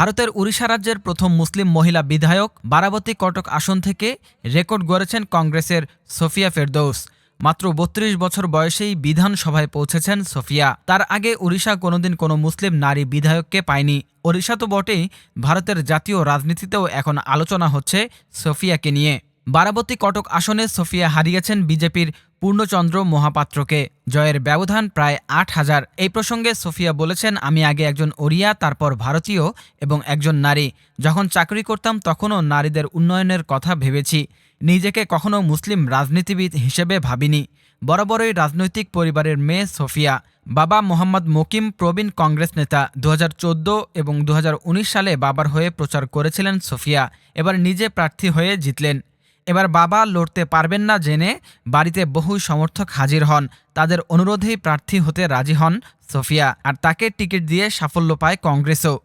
ভারতের উড়িষ্যা রাজ্যের প্রথম মুসলিম মহিলা বিধায়ক বারাবতী কটক আসন থেকে রেকর্ড গড়েছেন কংগ্রেসের সোফিয়া ফেরদৌস। মাত্র বত্রিশ বছর বয়সেই বিধানসভায় পৌঁছেছেন সোফিয়া। তার আগে ওড়িশা কোনোদিন কোনো মুসলিম নারী বিধায়ককে পায়নি। ওড়িশা তো বটেই, ভারতের জাতীয় রাজনীতিতেও এখন আলোচনা হচ্ছে সোফিয়াকে নিয়ে। বারাবতী কটক আসনে সোফিয়া হারিয়েছেন বিজেপির পূর্ণচন্দ্র মহাপাত্রকে। জয়ের ব্যবধান প্রায় আট হাজার। এই প্রসঙ্গে সোফিয়া বলেছেন, আমি আগে একজন ওড়িয়া, তারপর ভারতীয় এবং একজন নারী। যখন চাকরি করতাম, তখনও নারীদের উন্নয়নের কথা ভেবেছি। নিজেকে কখনো মুসলিম রাজনীতিবিদ হিসেবে ভাবিনি। বরাবরই রাজনৈতিক পরিবারের মেয়ে সোফিয়া। বাবা মোহাম্মদ মকিম, প্রবীণ কংগ্রেস নেতা। দু হাজার চোদ্দ এবং দু হাজার উনিশ সালে বাবার হয়ে প্রচার করেছিলেন সোফিয়া। এবার নিজে প্রার্থী হয়ে জিতলেন। এবার বাবা লড়তে পারবেন না জেনে বাড়িতে বহু সমর্থক হাজির হন। তাদের অনুরোধেই প্রার্থী হতে রাজি হন সোফিয়া আর তাকে টিকিট দিয়ে সাফল্য পায় কংগ্রেসও।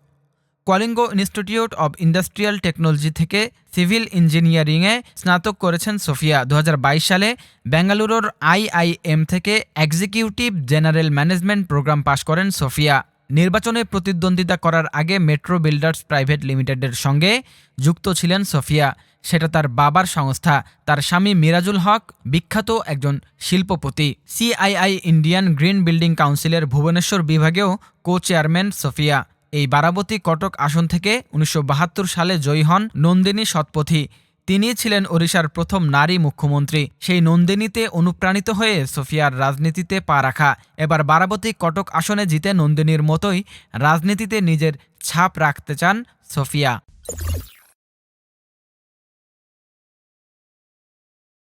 Kalinga institute of industrial technology থেকে সিভিল ইঞ্জিনিয়ারিংয়ে স্নাতক করেছেন সোফিয়া। দু হাজার বাইশ সালে বেঙ্গালুরুর আইআইএম থেকে executive general management program pass করেন সোফিয়া। নির্বাচনে প্রতিদ্বন্দ্বিতা করার আগে মেট্রো বিল্ডার্স প্রাইভেট লিমিটেডের সঙ্গে যুক্ত ছিলেন সোফিয়া। সেটা তার বাবার সংস্থা। তার স্বামী মিরাজুল হক, বিখ্যাত একজন শিল্পপতি। সিআইআই ইন্ডিয়ান গ্রিন বিল্ডিং কাউন্সিলের ভুবনেশ্বর বিভাগেও কো চেয়ারম্যান সোফিয়া। এই বারাবতী কটক আসন থেকে উনিশশো বাহাত্তর সালে জয়ী হন নন্দিনী শতপথী। তিনি ছিলেন ওড়িশার প্রথম নারী মুখ্যমন্ত্রী। সেই নন্দিনীতে অনুপ্রাণিত হয়ে সোফিয়ার রাজনীতিতে পা রাখা। এবার বারাবতী কটক আসনে জিতে নন্দিনীর মতোই রাজনীতিতে নিজের ছাপ রাখতে চান সোফিয়া।